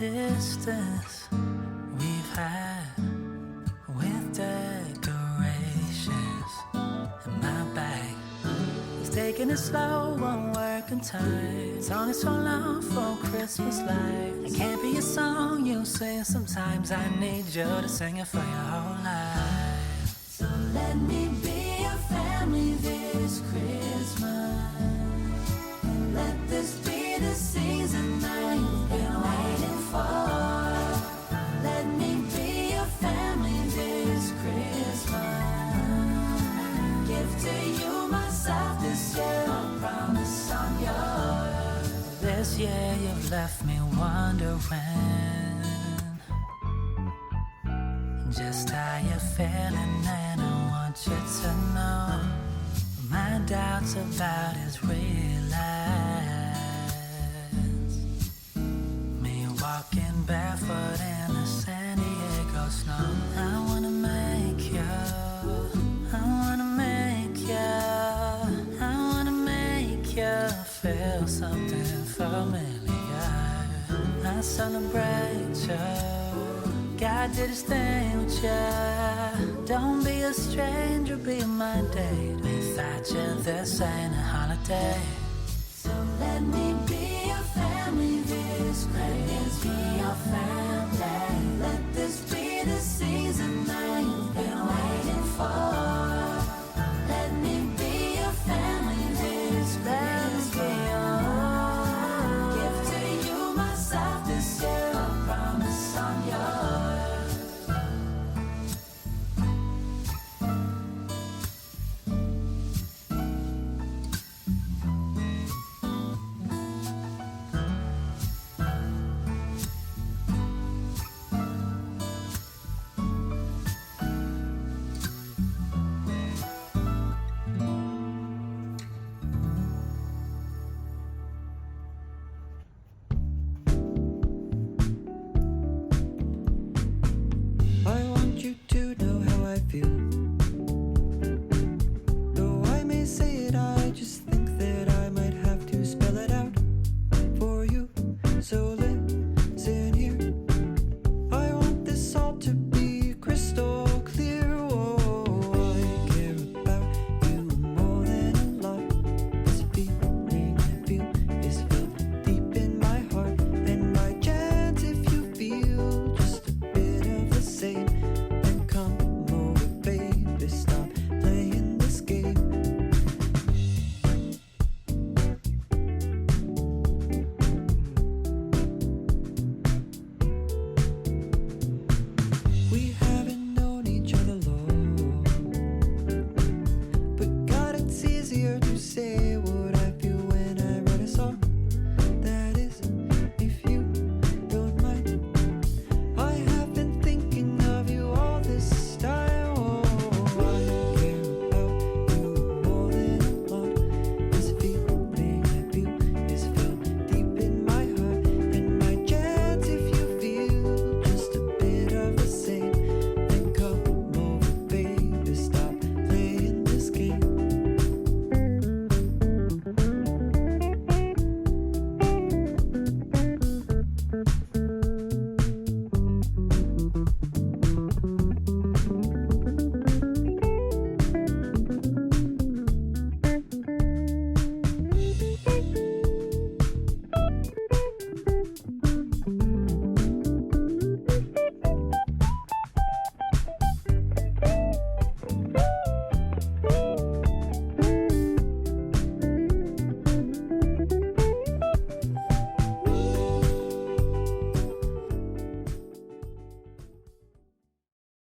distance we've had with decorations in my bag. He's taking it slow, won't work on time. It's only so long for Christmas lights. It can't be a song you sing sometimes. I need you to sing it for your whole life. So let me be Year you've left me wondering just how you're feeling, and I want you to know my doubts about his relax. Me walking barefoot in the San Diego snow. I wanna make you, I wanna make you, I wanna make you feel something familiar. I celebrate you. God did his thing with you. Don't be a stranger, be my date. Without you, this ain't a holiday. So let me be your family this Christmas. Be your family.